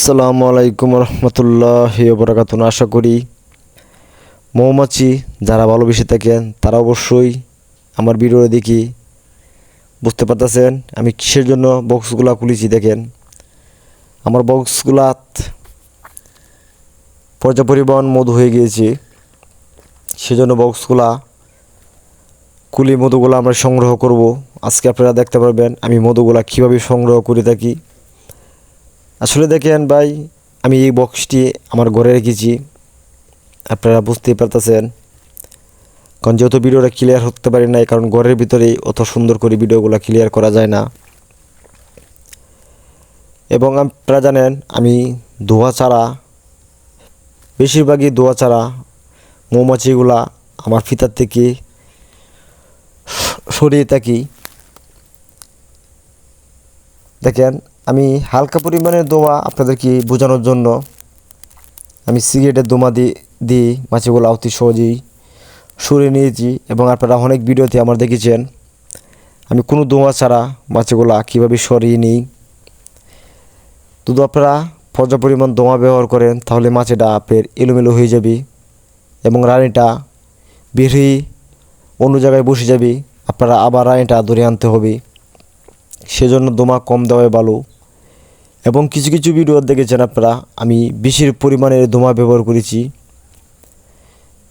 আসসালামু আলাইকুম রহমতুল্লাহ বরাকাতুন আশা করি মৌমাছি যারা ভালোবেসে থাকেন, তারা অবশ্যই আমার ভিডিও দেখি বুঝতে পারতেছেন। আমি কিসের জন্য বক্সগুলা খুলেছি দেখেন। আমার বক্সগুলাত পর্যাপ্ত পরিমাণ মধু হয়ে গিয়েছে। সেজন্য বক্সগুলা কুলি মধুগুলো আমরা সংগ্রহ করব। আজকে আপনারা দেখতে পারবেন আমি মধুগুলা কীভাবে সংগ্রহ করে থাকি। আসলে দেখেন ভাই, আমি এই বক্সটি আমার ঘরে রেখেছি। আপনারা বুঝতেই পারতেছেন। কারণ যেহেতু ভিডিওটা ক্লিয়ার হতে পারি না কারণ ঘরের ভিতরেই অত সুন্দর করে ভিডিওগুলো ক্লিয়ার করা যায় না। এবং আপনারা জানেন, আমি ধোয়া ছাড়া, বেশিরভাগই ধোয়া ছাড়া মৌমাছিগুলা আমার ফিতার থেকে সরিয়ে থাকি। দেখেন আমি হালকা পরিমাণের দোমা আপনাদেরকে বোঝানোর জন্য আমি সিগারেটের দোমা দিয়ে দিই মাছিগুলো অতি সহজেই সরিয়ে নিয়েছি এবং আপনারা অনেক ভিডিওতে আমার দেখেছেন। আমি কোনো দোমা ছাড়া মাছিগুলা কীভাবে সরিয়ে নিই। শুধু আপনারা পর্যাপ্ত পরিমাণ দোমা ব্যবহার করেন, তাহলে মাছিটা আপনার এলোমেলো হয়ে যাবে এবং রানিটা বের হয়ে অন্য জায়গায় বসে যাবে। আপনারা আবার রানিটা ধরে আনতে হবে। সেজন্য দোমা কম দেওয়াই ভালো। এবং কিছু কিছু ভিডিও দেখেছেন আপনারা। আমি বেশির পরিমাণের ধোঁয়া ব্যবহার করেছি।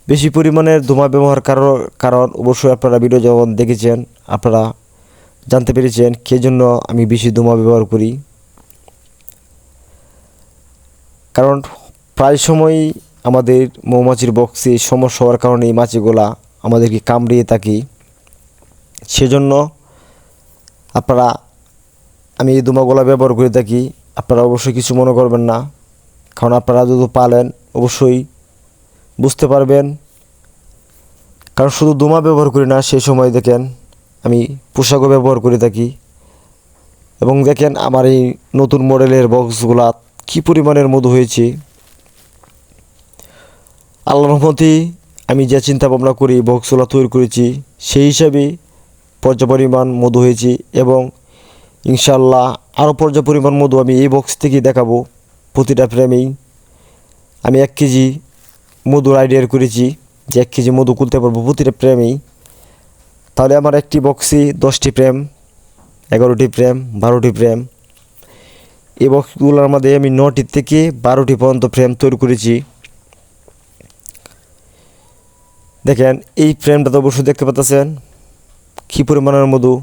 বেশি পরিমাণের দোমা ব্যবহার কারণ কারণ অবশ্যই আপনারা ভিডিও যখন দেখেছেন, আপনারা জানতে পেরেছেন কে জন্য আমি বেশি দোমা ব্যবহার করি। কারণ প্রায় সময়ই আমাদের মৌমাছির বক্সে সমস্যা হওয়ার কারণে এই মাছিগুলা আমাদেরকে কামড়িয়ে থাকি। সেজন্য আপনারা, আমি এই দুমাগুলা ব্যবহার করে থাকি। আপনারা অবশ্যই কিছু মনে করবেন না। কারণ আপনারা যদি পালেন, অবশ্যই বুঝতে পারবেন। কারণ শুধু দুমা ব্যবহার করি না, সেই সময় দেখেন আমি পোশাকও ব্যবহার করে থাকি। এবং দেখেন আমার এই নতুন মডেলের বক্সগুলা কী পরিমাণের মধু হয়েছে। আল্লাহর রহমতে আমি যে চিন্তা ভাবনা করি বক্সগুলা তৈরি করেছি, সেই হিসাবে পর্যাপ্ত পরিমাণ মধু হয়েছে এবং ইনশাল্লাহ আরও পর্যাপ্ত পরিমাণ মধু আমি এই বক্স থেকেই দেখাবো প্রতিটা ফ্রেমেই আমি এক কেজি মধুর আইডিয়ার করেছি যে এক কেজি মধু খুলতে পারব প্রতিটা ফ্রেমেই তাহলে আমার একটি বক্সে দশটি ফ্রেম এগারোটি ফ্রেম বারোটি ফ্রেম এই বক্সগুলোর মধ্যে আমি নটি থেকে বারোটি পর্যন্ত ফ্রেম তৈরি করেছি। দেখেন, এই ফ্রেমটা তো অবশ্যই দেখতে পাচ্ছেন কী পরিমাণের মধু?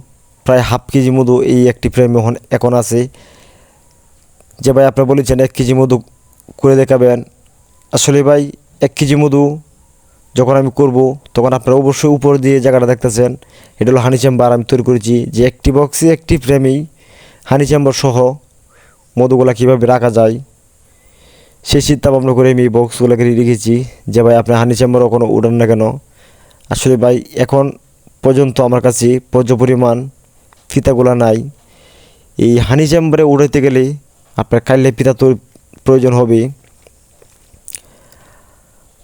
প্রায় হাফ কেজি মধু এই একটি ফ্রেম এখন এখন আছে। যে ভাই আপনারা বলেছেন এক কেজি মধু করে দেখাবেন। আসলে ভাই, এক কেজি মধু যখন আমি করব, তখন আপনারা অবশ্যই উপর দিয়ে জায়গাটা দেখতেছেন। এটা হলো হানি চেম্বার, আমি তৈরি করেছি। যে একটি বক্সে একটি ফ্রেমেই হানি চেম্বার সহ মধুগুলা কীভাবে রাখা যায়, সেই চিন্তা ভাবনা করে আমি এই বক্সগুলোকে রেখেছি। যে ভাই, আপনি হানি চেম্বারও কোনো উড়ান না কেন? আসলে ভাই, এখন পর্যন্ত আমার কাছে পর্যাপ্ত পরিমাণ ফিতাগুলো নাই। এই হানি চেম্বারে উড়াইতে গেলে আপনার কাল্লে ফিতা তো প্রয়োজন হবে।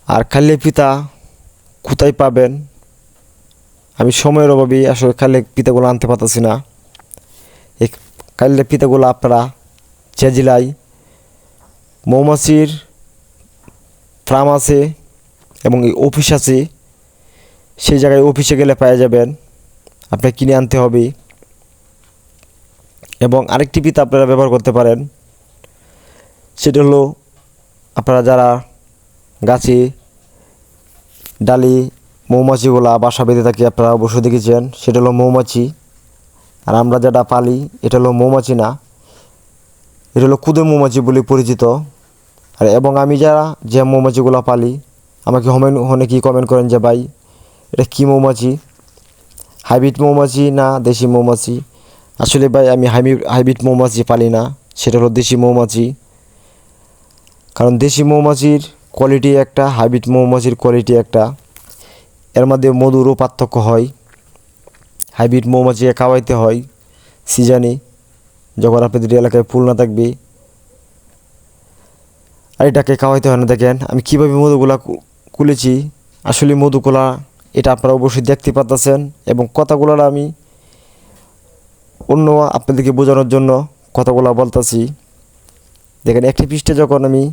আর কাল্লে ফিতা কোথায় পাবেন? আমি সময়ের অভাবে আসলে কাল্লে ফিতাগুলো আনতে পারতেছি না। এই কাল্লে ফিতাগুলো আপনারা যে জেলায় মৌমাছির ফার্ম আছে এবং এই অফিস আছে। সেই জায়গায় অফিসে গেলে পাওয়া যাবেন। আপনাকে কিনে আনতে হবে। এবং আরেকটি পিতা আপনারা ব্যবহার করতে পারেন। সেটা হলো আপনারা যারা গাছে, ডালি মৌমাছিগুলা বাসা বেঁধে থাকে আপনারা অবশ্যই দেখেছেন। সেটা হলো মৌমাছি। আর আমরা যেটা পালি, এটা হলো মৌমাছি না, এটা হলো কুদে মৌমাছি বলে পরিচিত। আর এবং আমি যারা যে মৌমাছিগুলো পালি, আমাকে হমেন অনেকেই কমেন্ট করেন যে ভাই, এটা কী মৌমাছি? হাইব্রিড মৌমাছি না দেশি মৌমাছি? আসলে ভাই, আমি হাইব্রিড হাইব্রিড মৌমাছি পালি না। সেটা হলো দেশি মৌমাছি। কারণ দেশি মৌমাছির কোয়ালিটি একটা, হাইব্রিড মৌমাছির কোয়ালিটি একটা। এর মধ্যে মধুরও পার্থক্য হয়। হাইব্রিড মৌমাছিকে খাওয়াইতে হয় সিজানি, যখন আপনাদের এলাকায় ফুল না থাকবে। আর এটাকে খাওয়াইতে হয় না, দেখেন, আমি কীভাবে মধুগুলা কুলেছি। আসলে মধুগুলা, এটা আপনারা অবশ্যই দেখতে পাচ্ছেন এবং কথাগুলো আমি অন্য আপনাদেরকে বোঝানোর জন্য কথাগুলো বলতেছি। দেখেন, একটি পৃষ্ঠে যখন আমি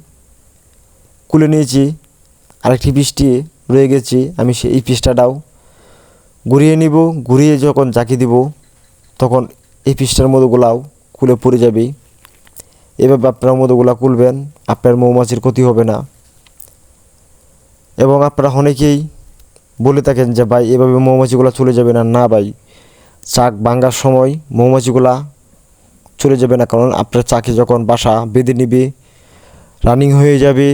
কুলে নিয়েছি, আরেকটি পৃষ্ঠে রয়ে গেছি, আমি সেই পৃষ্ঠাটাও ঘুরিয়ে নিব। ঘুরিয়ে যখন জাকি দিব, তখন এই পৃষ্ঠার মধুগুলাও খুলে পড়ে যাবে। এভাবে আপনারা মধুগুলা খুলবেন আপনার মৌমাছির ক্ষতি হবে না। এবং আপনারা অনেকেই বলে থাকেন যে, ভাই, এভাবে মৌমাছিগুলা চলে যাবে না। না, ভাই। চাক ভাঙ্গার সময় মৌমাছিগুলা চলে যাবে না। কারণ আপনার চাকে যখন বাসা বেঁধে নিবে রানিং হয়ে যাবে